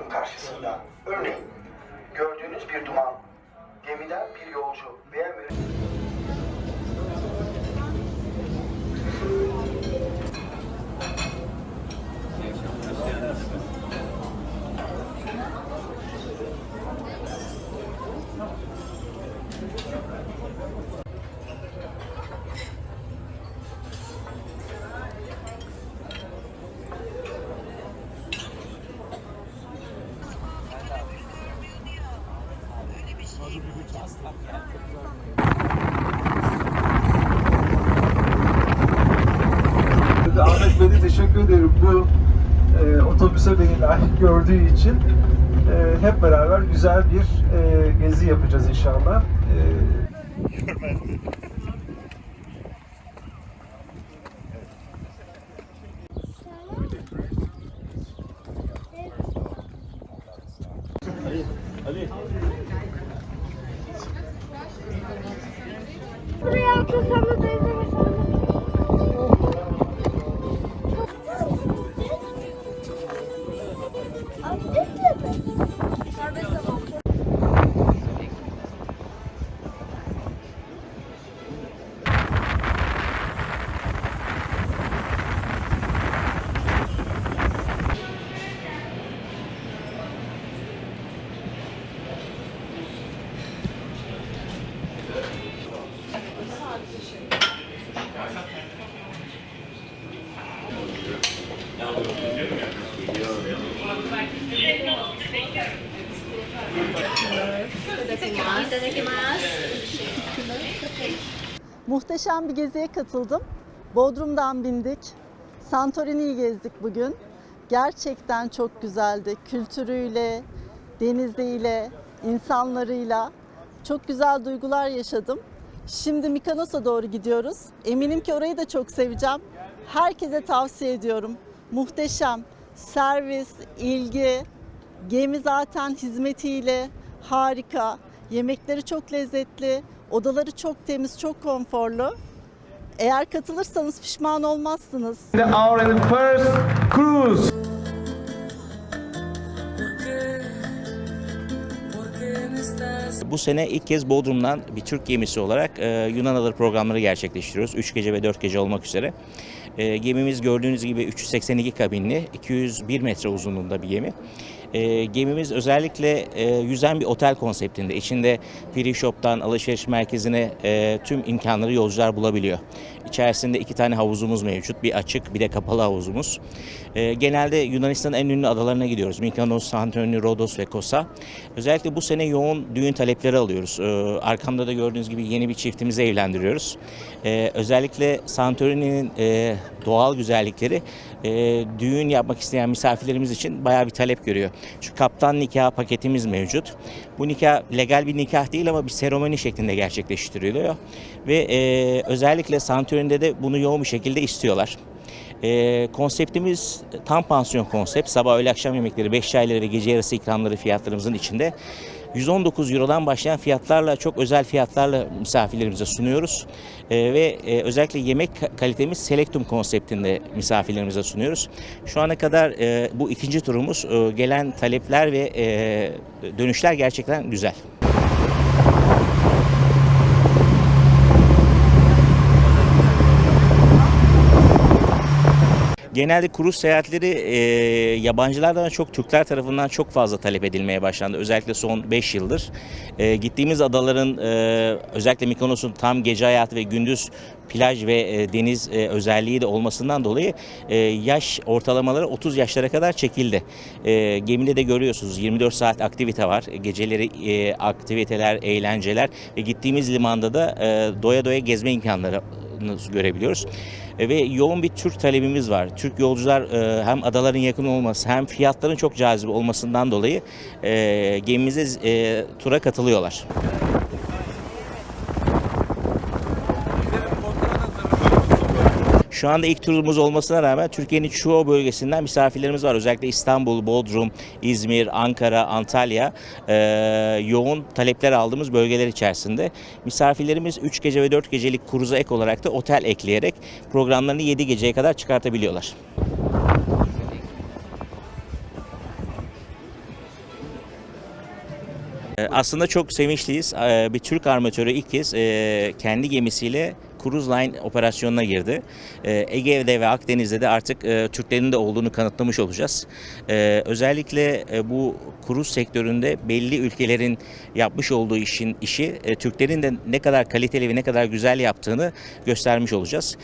karşısında. Örneğin gördüğünüz bir duman, gemiden bir yolcu veya müre- Ahmet Bey'e teşekkür ederim bu e, otobüse beni layık gördüğü için. E, hep beraber güzel bir e, gezi yapacağız inşallah. E, Muhteşem bir geziye katıldım. Bodrum'dan bindik. Santorini'yi gezdik bugün. Gerçekten çok güzeldi. Kültürüyle, deniziyle, insanlarıyla çok güzel duygular yaşadım. Şimdi Mikonos'a doğru gidiyoruz. Eminim ki orayı da çok seveceğim. Herkese tavsiye ediyorum. Muhteşem. Servis, ilgi, gemi zaten hizmetiyle harika. Yemekleri çok lezzetli. Odaları çok temiz, çok konforlu. Eğer katılırsanız pişman olmazsınız. the hour and the first cruise. Bu sene ilk kez Bodrum'dan bir Türk gemisi olarak e, Yunan adaları programları gerçekleştiriyoruz. 3 gece ve 4 gece olmak üzere. E, gemimiz gördüğünüz gibi 382 kabinli, 201 metre uzunluğunda bir gemi. E, gemimiz özellikle e, yüzen bir otel konseptinde. İçinde free shop'tan alışveriş merkezine e, tüm imkanları yolcular bulabiliyor. İçerisinde iki tane havuzumuz mevcut. Bir açık bir de kapalı havuzumuz. E, genelde Yunanistan'ın en ünlü adalarına gidiyoruz. Mykonos, Santorini, Rodos ve Kosa. Özellikle bu sene yoğun düğün talepleri alıyoruz. E, arkamda da gördüğünüz gibi yeni bir çiftimizi evlendiriyoruz. E, özellikle Santorini'nin e, doğal güzellikleri e, düğün yapmak isteyen misafirlerimiz için bayağı bir talep görüyor. Şu kaptan nikah paketimiz mevcut. Bu nikah legal bir nikah değil ama bir seremoni şeklinde gerçekleştiriliyor. Ve e, özellikle Santorini'de de bunu yoğun bir şekilde istiyorlar. E, konseptimiz tam pansiyon konsept. Sabah öğle akşam yemekleri, 5 çayları ve gece yarısı ikramları fiyatlarımızın içinde. 119 Euro'dan başlayan fiyatlarla çok özel fiyatlarla misafirlerimize sunuyoruz. E, ve e, özellikle yemek ka- kalitemiz Selectum konseptinde misafirlerimize sunuyoruz. Şu ana kadar e, bu ikinci turumuz e, gelen talepler ve e, dönüşler gerçekten güzel. Genelde kruz seyahatleri e, yabancılardan çok Türkler tarafından çok fazla talep edilmeye başlandı. Özellikle son 5 yıldır. E, gittiğimiz adaların e, özellikle Mikonos'un tam gece hayatı ve gündüz plaj ve e, deniz e, özelliği de olmasından dolayı e, yaş ortalamaları 30 yaşlara kadar çekildi. E, gemide de görüyorsunuz 24 saat aktivite var. Geceleri e, aktiviteler, eğlenceler ve gittiğimiz limanda da e, doya doya gezme imkanları görebiliyoruz. E, Ve yoğun bir Türk talebimiz var. Türk yolcular e, hem adaların yakın olması hem fiyatların çok cazip olmasından dolayı e, gemimize tura katılıyorlar. Şu anda ilk turumuz olmasına rağmen Türkiye'nin çoğu bölgesinden misafirlerimiz var. Özellikle İstanbul, Bodrum, İzmir, Ankara, Antalya e, yoğun talepler aldığımız bölgeler içerisinde. Misafirlerimiz 3 gece ve 4 gecelik kruza ek olarak da otel ekleyerek programlarını 7 geceye kadar çıkartabiliyorlar. E, Aslında çok sevinçliyiz. E, Bir Türk armatörü ilk kez e, kendi gemisiyle Cruise Line operasyonuna girdi. E, Ege'de ve Akdeniz'de de artık e, Türklerin de olduğunu kanıtlamış olacağız. E, Özellikle e, bu kruz sektöründe belli ülkelerin yapmış olduğu işin işi e, Türklerin de ne kadar kaliteli ve ne kadar güzel yaptığını göstermiş olacağız.